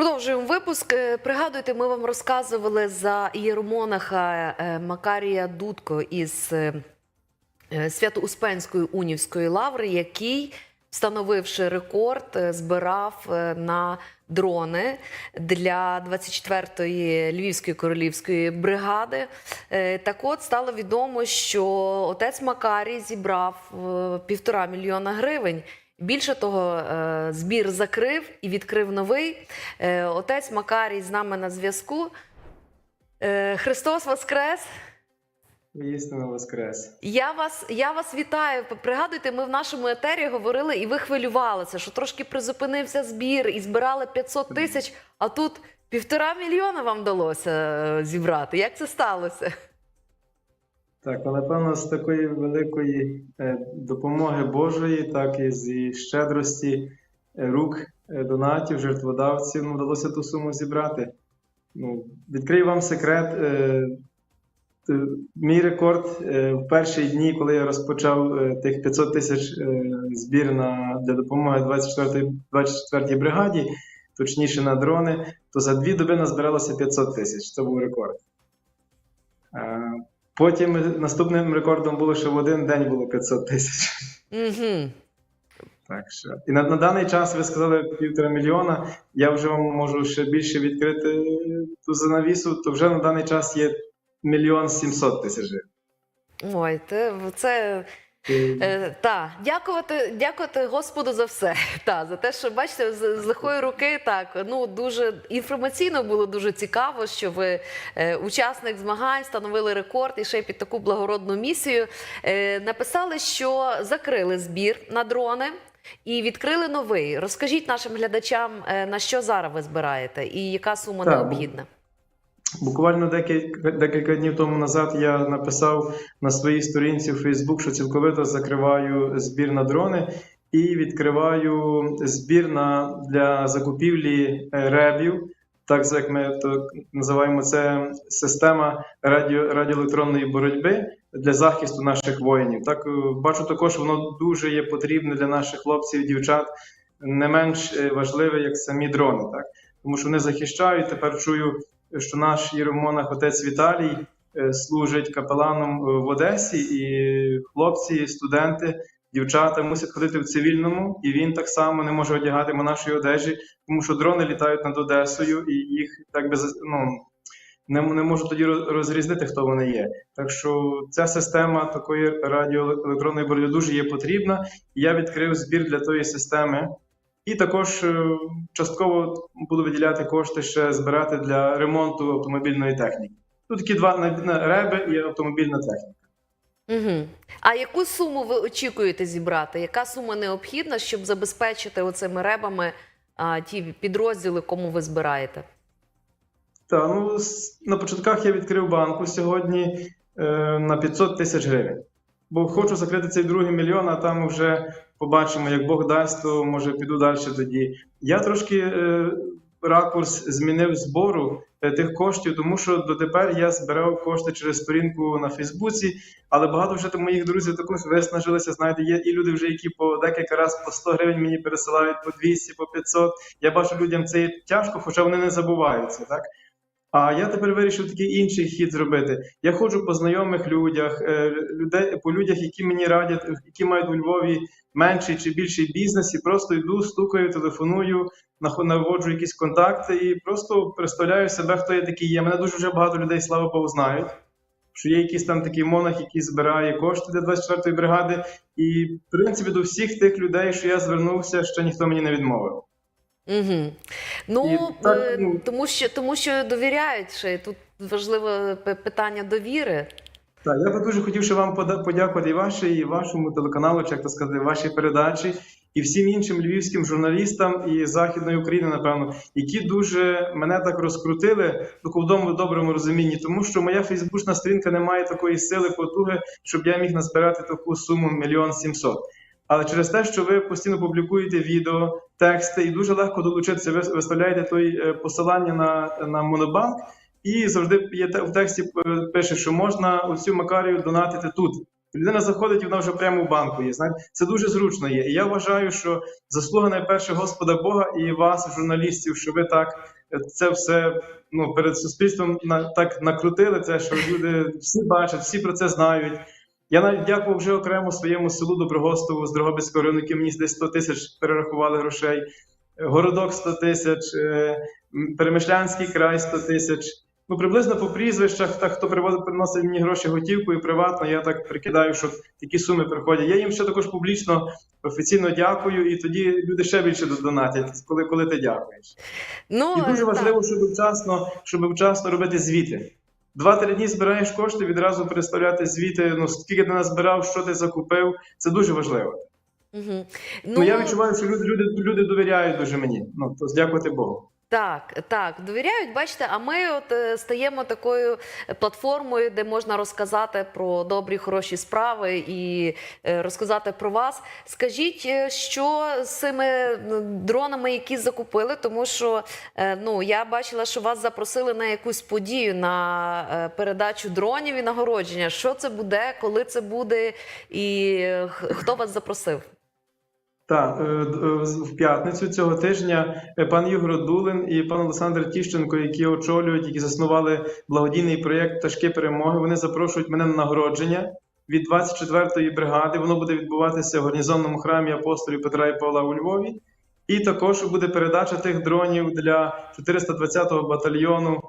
Продовжуємо випуск. Е, Пригадуйте, ми вам розказували за ієромонаха е, Макарія Дудко із е, Свято-Успенської унівської лаври, який, встановивши рекорд, збирав на дрони для 24-ї Львівської королівської бригади. Так от стало відомо, що отець Макарій зібрав півтора мільйона гривень. Більше того, е, збір закрив і відкрив новий. Е, Отець Макарій з нами на зв'язку. Е, Христос Воскрес! Істинно воскрес. Я вас, я вас вітаю. Пригадуйте, ми в нашому етері говорили, і ви хвилювалися, що трошки призупинився збір і збирали 500 тисяч, а тут півтора мільйона вам вдалося зібрати. Як це сталося? Так, але напевно з такої великої е, допомоги Божої, так і зі щедрості е, рук е, донатів, жертводавців, ну, вдалося ту суму зібрати. Ну, відкрию вам секрет. Мій рекорд в перші дні, коли я розпочав тих 500 тисяч збір на, для допомоги 24-й 24-й бригаді, точніше на дрони, то за дві доби назбиралося 500 тисяч. Це був рекорд. Потім наступним рекордом було, що в один день було 500 тисяч. Угу. Так що. І на, на даний час ви сказали півтора мільйона. Я вже вам можу ще більше відкрити ту занавісу, то вже на даний час є мільйон сімсот тисяч. Ой, це Е, та, дякувати, дякувати Господу за все. Та, за те, що бачите, з, лихої руки так ну дуже інформаційно було дуже цікаво, що ви е, учасник змагань встановили рекорд і ще й під таку благородну місію. Е, написали, що закрили збір на дрони. І відкрили новий. Розкажіть нашим глядачам, на що зараз ви збираєте і яка сума Так, необхідна. Буквально декілька, декілька днів тому назад я написав на своїй сторінці в Facebook, що цілковито закриваю збір на дрони і відкриваю збір на, для закупівлі е, ребів. Так як ми то називаємо це система радіо, радіоелектронної боротьби для захисту наших воїнів. Так е, бачу також, воно дуже є потрібне для наших хлопців, і дівчат, не менш е, важливе, як самі дрони, так тому що вони захищають. Тепер чую що наш єромонах отець Віталій е, служить капеланом е, в Одесі, і хлопці, студенти, дівчата мусять ходити в цивільному, і він так само не може одягати монашої одежі, тому що дрони літають над Одесою, і їх так би ну, не, не можуть тоді роз- розрізнити, хто вони є. Так що ця система такої радіоелектронної боротьби дуже є потрібна. І я відкрив збір для тої системи. І також е, частково буду виділяти кошти ще збирати для ремонту автомобільної техніки. Тут такі два реби і автомобільна техніка. Угу. А яку суму ви очікуєте зібрати? Яка сума необхідна, щоб забезпечити оцими ребами а, ті підрозділи, кому ви збираєте? Та ну на початках я відкрив банку сьогодні е, на 500 тисяч гривень. Бо хочу закрити цей другий мільйон, а там вже побачимо, як Бог дасть, то може піду далі тоді. Я трошки е, ракурс змінив збору е, тих коштів, тому що дотепер я збирав кошти через сторінку на Фейсбуці, але багато вже там моїх друзів також виснажилися. Знаєте, є і люди вже, які по декілька разів по 100 гривень мені пересилають, по 200, по 500. Я бачу, людям це тяжко, хоча вони не забуваються, так? А я тепер вирішив такий інший хід зробити. Я ходжу по знайомих людях, е, людей по людях, які мені радять, які мають у Львові менший чи більший бізнес, і просто йду, стукаю, телефоную, наводжу якісь контакти і просто представляю себе, хто я такий є. Мене дуже вже багато людей, слава Богу, знають. Що є якийсь там такий монах, який збирає кошти для 24-ї бригади, і в принципі до всіх тих людей, що я звернувся, ще ніхто мені не відмовив. Угу. Ну, І так, е, ну- тому, що, тому що довіряють ще. Тут важливе питання довіри. Так, я би дуже хотів ще вам подякувати і вашій, і вашому телеканалу, чи як то сказати, вашій передачі, і всім іншим львівським журналістам і Західної України, напевно, які дуже мене так розкрутили в такому доброму розумінні, тому що моя фейсбучна сторінка не має такої сили, потуги, щоб я міг назбирати таку суму мільйон сімсот. Але через те, що ви постійно публікуєте відео, тексти, і дуже легко долучитися, ви виставляєте той е, посилання на, на Монобанк, і завжди є в тексті е, пише, що можна оцю Макарію донатити тут. Людина заходить, і вона вже прямо в банку є. Знаєте, це дуже зручно є. І я вважаю, що заслуга найперше Господа Бога і вас, журналістів, що ви так е, це все ну, перед суспільством на, так накрутили це, що люди всі бачать, всі про це знають. Я навіть дякував вже окремо своєму селу Доброгостову з Дрогобицького району, які мені десь 100 тисяч перерахували грошей. Е, Городок 100 тисяч, е, Перемишлянський край 100 тисяч. Ну, приблизно по прізвищах, так хто приводить, приносить мені гроші готівкою приватно, я так прикидаю, що такі суми приходять. Я їм ще також публічно офіційно дякую, і тоді люди ще більше донатять, коли, коли ти дякуєш. Ну, І дуже так. важливо, щоб вчасно, щоб вчасно робити звіти. Два-три дні збираєш кошти, відразу представляти звіти. Ну скільки ти назбирав, що ти закупив. Це дуже важливо. Мгм. Ну, я відчуваю, що люди, люди, люди довіряють дуже мені. Ну то дякувати Богу. Так, так, довіряють, бачите, а ми от е, стаємо такою платформою, де можна розказати про добрі, хороші справи і е, розказати про вас. Скажіть, е, що з цими дронами, які закупили, тому що ну я бачила, що вас запросили на якусь подію на передачу дронів і нагородження. Що це буде, коли це буде, і хто вас запросив? Так, е, е, в п'ятницю цього тижня е, пан Ігор Дулин і пан Олександр Тіщенко, які очолюють, які заснували благодійний проєкт Пташки перемоги. Вони запрошують мене на нагородження від 24-ї бригади. Воно буде відбуватися в гарнізонному храмі апостолів Петра і Павла у Львові. І також буде передача тих дронів для 420-го батальйону.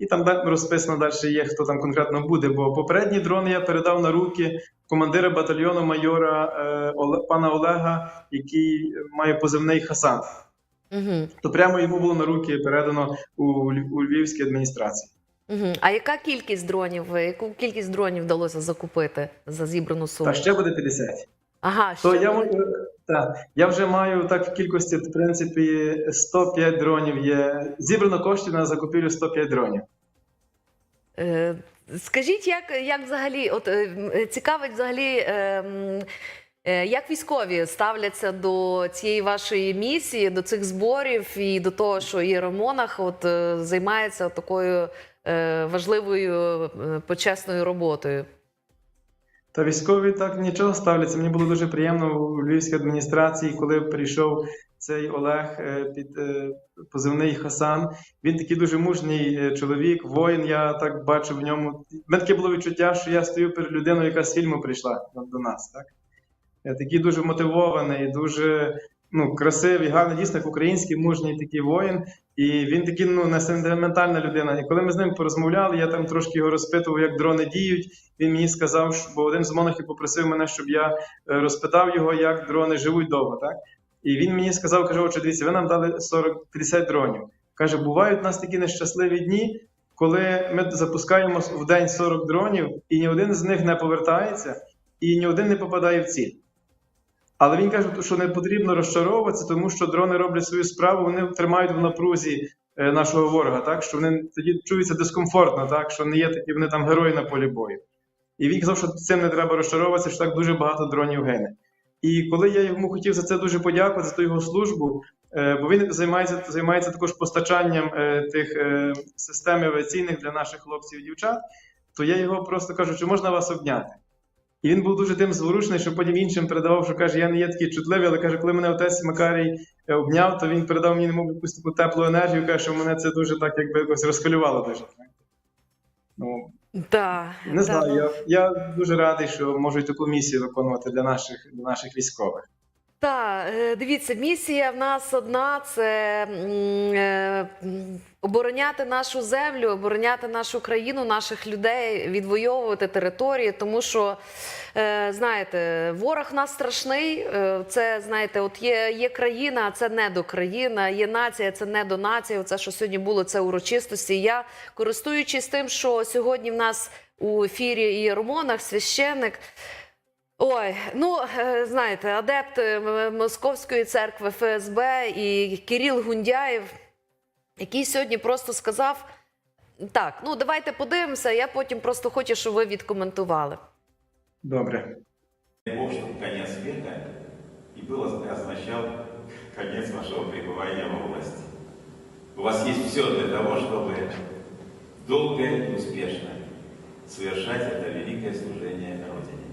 І там розписано далі є, хто там конкретно буде. Бо попередні дрони я передав на руки командира батальйону майора е, пана Олега, який має позивний Хасан. Угу. То прямо йому було на руки передано у, у Львівській адміністрації. Угу. А яка кількість дронів? Яку кількість дронів вдалося закупити за зібрану суму? Та ще буде 50. Ага, То ще я, можу- та, я вже маю так в кількості, в принципі, 105 дронів є. Зібрано коштів на закупівлю 105 дронів. Е, Скажіть, як, як взагалі, от е, цікавить взагалі, е, е, як військові ставляться до цієї вашої місії, до цих зборів і до того, що Єромонах от е, займається такою е, важливою почесною роботою? Та військові так нічого ставляться. Мені було дуже приємно у Львівській адміністрації, коли прийшов цей Олег е, під е, позивний Хасан. Він такий дуже мужній е, чоловік, воїн. Я так бачу в ньому. Мене таке було відчуття, що я стою перед людиною, яка з фільму прийшла до нас. Так? Я такий дуже мотивований, дуже ну, красивий, гарний, дійсно український мужній такий воїн. І він такий ну, не сентиментальна людина. І коли ми з ним порозмовляли, я там трошки його розпитував, як дрони діють. Він мені сказав, що бо один з монахів попросив мене, щоб я е, розпитав його, як дрони живуть довго, так? І він мені сказав, каже, отже, дивіться, ви нам дали 40-50 дронів. Каже, бувають у нас такі нещасливі дні, коли ми запускаємо в день 40 дронів, і ні один з них не повертається, і ні один не попадає в ціль. Але він каже, що не потрібно розчаровуватися, тому що дрони роблять свою справу, вони тримають в напрузі е, нашого ворога, так що вони тоді чуються дискомфортно, так що не є такі, вони там герої на полі бою. І він казав, що цим не треба розчаровуватися, що так дуже багато дронів гине. І коли я йому хотів за це дуже подякувати, за ту його службу, е, бо він займається, займається також постачанням е, тих систем авіаційних для наших хлопців і дівчат, то я його просто кажу, чи можна вас обняти? І він був дуже тим зворушений, що потім іншим передавав, що каже, я не є такий чутливий, але каже, коли мене отець Макарій е, обняв, то він передав мені немов якусь таку теплу енергію, каже, що мене це дуже так якби якось розхвилювало дуже. Ну, Да, не знаю, да. я, я дуже радий, що можу таку місію виконувати для наших, для наших військових. Так, е, дивіться, місія в нас одна це е, обороняти нашу землю, обороняти нашу країну, наших людей, відвоювати території, тому що. Е, Знаєте, ворог нас страшний. Це знаєте, от є, є країна, а це не до країна, є нація, це не до нації. Це що сьогодні було, це урочистості. Я користуючись тим, що сьогодні в нас у ефірі Єромонах священник. Ой, ну е, знаєте, адепт е, М- Московської церкви ФСБ і Кирил Гундяєв, який сьогодні просто сказав: так, ну давайте подивимося. Я потім просто хочу, щоб ви відкоментували. Добре. Бог, что конец века и был означал конец вашего пребывания во власти. У вас есть все для того, чтобы долго и успешно совершать это великое служение Родине.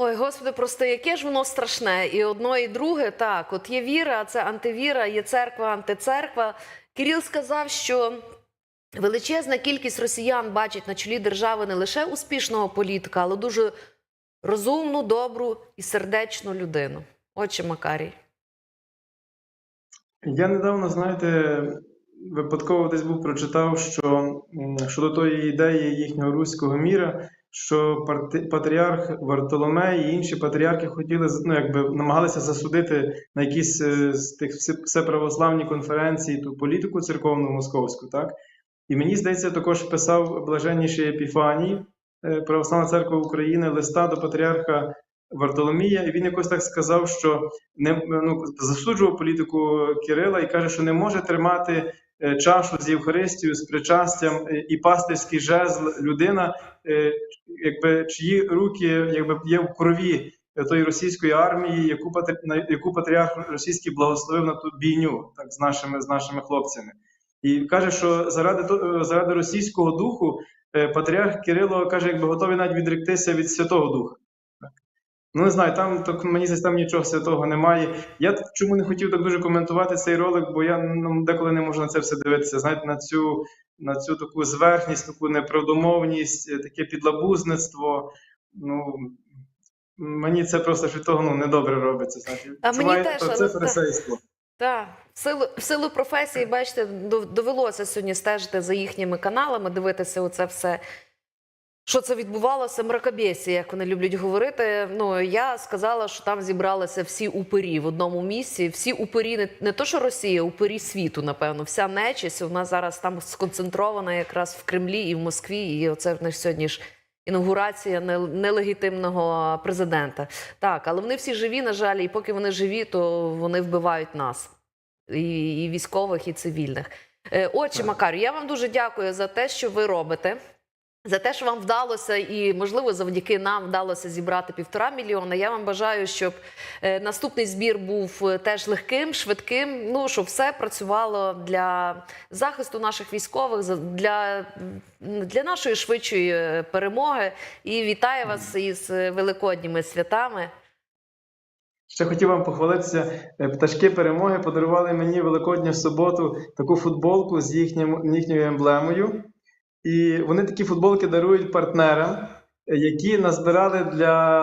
Ой, господи, просто яке ж воно страшне. І одно, і друге. Так, от є віра, це антивіра, є церква, антицерква. Кирил сказав, що величезна кількість росіян бачить на чолі держави не лише успішного політика, але дуже розумну, добру і сердечну людину. Отче Макарій. Я недавно, знаєте, випадково десь був прочитав, що щодо тої ідеї їхнього руського міра, що патріарх Вартоломей і інші патріархи хотіли ну, якби намагалися засудити на якісь е, з тих все- всеправославні конференції ту політику церковну московську, так? І мені здається, також писав блаженніший Епіфаній, е, Православна церква України, листа до патріарха Вартоломія, і він якось так сказав, що не ну, засуджував політику Кирила і каже, що не може тримати чашу з Євхаристією, з причастям е, і пастирський жезл людина, е, якби чиї руки якби є в крові е, тої російської армії, яку на яку патріарх російський благословив на ту бійню, так з нашими з нашими хлопцями. І каже, що заради е, заради російського духу е, патріарх Кирило каже, якби готовий навіть відректися від Святого Духа. Ну, не знаю, там так мені здається, там нічого святого немає. Я чому не хотів так дуже коментувати цей ролик, бо я ну, деколи не можу на це все дивитися. Знаєте, на цю, на цю таку зверхність, таку неправдомовність, е, таке підлабузництво. Ну мені це просто від того ну, недобре робиться. Знаєте. А це мені має- теж, це але- фарисейство. Так, в силу, в силу професії, бачите, довелося сьогодні стежити за їхніми каналами, дивитися оце все. Що це відбувалося? Мракобєсі, як вони люблять говорити. Ну я сказала, що там зібралися всі упирі в одному місці. Всі упирі, не, не то, що Росія, упирі світу, напевно. Вся нечисть нас зараз там сконцентрована якраз в Кремлі і в Москві. І оце в сьогодні ж інаугурація нелегітимного президента. Так, але вони всі живі, на жаль, і поки вони живі, то вони вбивають нас і, і військових, і цивільних. Е, Отче Макарю, я вам дуже дякую за те, що ви робите. За те, що вам вдалося, і можливо завдяки нам вдалося зібрати півтора мільйона. Я вам бажаю, щоб е, наступний збір був е, теж легким, швидким. Ну щоб все працювало для захисту наших військових, для, для нашої швидшої е, перемоги. І вітаю вас із великодніми святами. Ще хотів вам похвалитися. Пташки перемоги подарували мені Великодня в суботу таку футболку з їхнім, їхньою емблемою. І вони такі футболки дарують партнерам, які назбирали для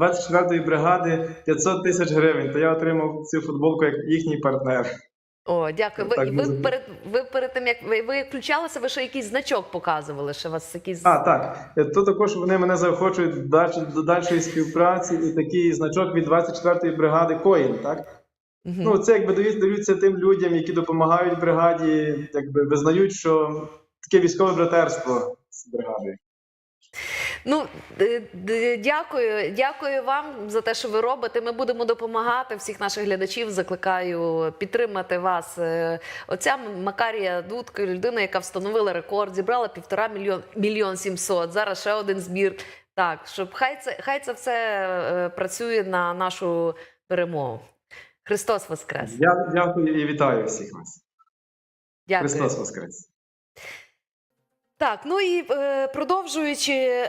24-ї бригади 500 тисяч гривень. То я отримав цю футболку як їхній партнер. О, дякую. Ви, ви, перед, ви перед тим, як ви, ви включалися, ви ще якийсь значок показували, що у вас якийсь. А, так. То також вони мене заохочують до дальшої співпраці і такий значок від 24-ї бригади Коїн, так? Мгм. Ну, це якби дають, даються тим людям, які допомагають бригаді, якби визнають, що таке військове братерство з бригадою. Ну, дякую, дякую вам за те, що ви робите. Ми будемо допомагати всіх наших глядачів. Закликаю підтримати вас. Е, Оця Макарія Дудко, людина, яка встановила рекорд, зібрала півтора мільйон мільйон сімсот. Зараз ще один збір. Так, щоб хай це хай це все е, працює на нашу перемогу. Христос Воскрес! Я дякую і вітаю всіх вас. Дякую. Христос Воскрес! Так, ну і е, продовжуючи